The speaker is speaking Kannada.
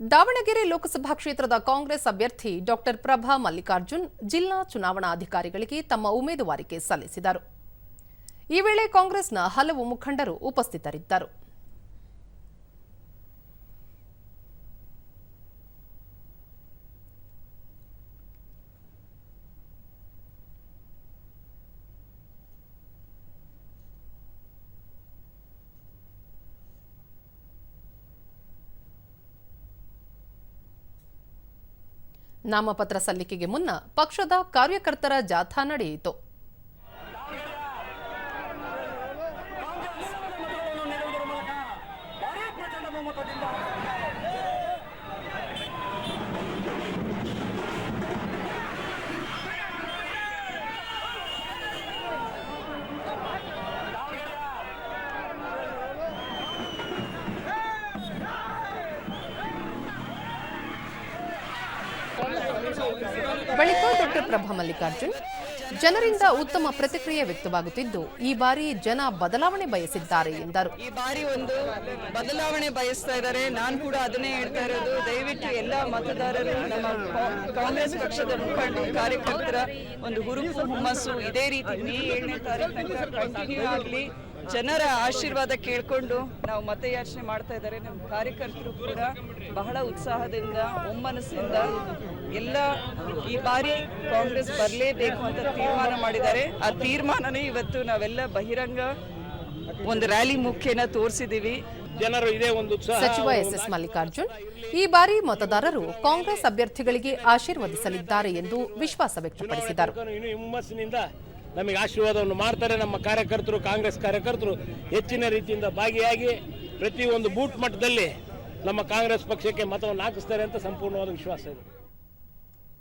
ದಾವಣಗೆರೆ ಲೋಕಸಭಾ ಕ್ಷೇತ್ರದ ಕಾಂಗ್ರೆಸ್ ಅಭ್ಯರ್ಥಿ ಡಾಕ್ಟರ್ ಪ್ರಭಾ ಮಲ್ಲಿಕಾರ್ಜುನ್ ಜಿಲ್ಲಾ ಚುನಾವಣಾಧಿಕಾರಿಗಳಿಗೆ ತಮ್ಮ ಉಮೇದುವಾರಿಕೆ ಸಲ್ಲಿಸಿದರು. ಈ ವೇಳೆ ಕಾಂಗ್ರೆಸ್ನ ಹಲವು ಮುಖಂಡರು ಉಪಸ್ಥಿತರಿದ್ದರು. ನಾಮಪತ್ರ ಸಲ್ಲಿಕೆಗೆ ಮುನ್ನ ಪಕ್ಷದ ಕಾರ್ಯಕರ್ತರ ಜಾಥಾ ನಡೆಯಿತು. ಬಳಿಕ ಡಾಕ್ಟರ್ ಪ್ರಭಾ ಮಲ್ಲಿಕಾರ್ಜುನ್, ಜನರಿಂದ ಉತ್ತಮ ಪ್ರತಿಕ್ರಿಯೆ ವ್ಯಕ್ತವಾಗುತ್ತಿದ್ದು, ಈ ಬಾರಿ ಜನ ಬದಲಾವಣೆ ಬಯಸಿದ್ದಾರೆ ಎಂದರು. ಈ ಬಾರಿ ಒಂದು ಬದಲಾವಣೆ ಬಯಸ್ತಾ ಇದ್ದಾರೆ. ನಾನು ಕೂಡ ಅದನ್ನೇ ಹೇಳ್ತಾ ಇರೋದು. ದಯವಿಟ್ಟು ಎಲ್ಲ ಮತದಾರರು, ನಮ್ಮ ಕಾಂಗ್ರೆಸ್ ಪಕ್ಷದ ಮುಖಂಡ, ಕಾರ್ಯಕರ್ತರ ಒಂದು ಹುರುಪು ಹುಮ್ಮಸ್ಸು ಇದೇ ರೀತಿ. ಮೇ ಏಳನೇ ತಾರೀಕು ಕಂಟಿನ್ಯೂ ಆಗಲಿ. ಜನರ ಆಶೀರ್ವಾದ ಕೇಳ್ಕೊಂಡು ನಾವು ಮತಯಾಚನೆ ಮಾಡ್ತಾ ಇದ್ದಾರೆ. ನಮ್ಮ ಕಾರ್ಯಕರ್ತರು ಕೂಡ ಬಹಳ ಉತ್ಸಾಹದಿಂದ ಒಮ್ಮನಸ್ಸಿಂದ ಎಲ್ಲ ಈ ಬಾರಿ ಕಾಂಗ್ರೆಸ್ ಬರಲೇಬೇಕು ಅಂತ ತೀರ್ಮಾನ ಮಾಡಿದ್ದಾರೆ. ಆ ತೀರ್ಮಾನನೇ ಇವತ್ತು ನಾವೆಲ್ಲ ಬಹಿರಂಗ ಒಂದು ರ್ಯಾಲಿ ಮುಖ್ಯನ ತೋರಿಸಿದೀವಿ ಜನರು ಇದೇ ಒಂದು ಸಚಿವ ಎಸ್ಎಸ್ ಮಲ್ಲಿಕಾರ್ಜುನ್ ಈ ಬಾರಿ ಮತದಾರರು ಕಾಂಗ್ರೆಸ್ ಅಭ್ಯರ್ಥಿಗಳಿಗೆ ಆಶೀರ್ವದಿಸಲಿದ್ದಾರೆ ಎಂದು ವಿಶ್ವಾಸ ವ್ಯಕ್ತಪಡಿಸಿದರು. ನಮಗೆ ಆಶೀರ್ವಾದವನ್ನು ಮಾಡ್ತಾರೆ ನಮ್ಮ ಕಾರ್ಯಕರ್ತರು, ಕಾಂಗ್ರೆಸ್ ಕಾರ್ಯಕರ್ತರು. ಹೆಚ್ಚಿನ ರೀತಿಯಿಂದ ಭಾಗಿಯಾಗಿ ಪ್ರತಿಯೊಂದು ಬೂಟ್ ಮಟ್ಟದಲ್ಲಿ ನಮ್ಮ ಕಾಂಗ್ರೆಸ್ ಪಕ್ಷಕ್ಕೆ ಮತವನ್ನು ಹಾಕಿಸ್ತಾರೆ ಅಂತ ಸಂಪೂರ್ಣವಾದ ವಿಶ್ವಾಸ ಇದೆ.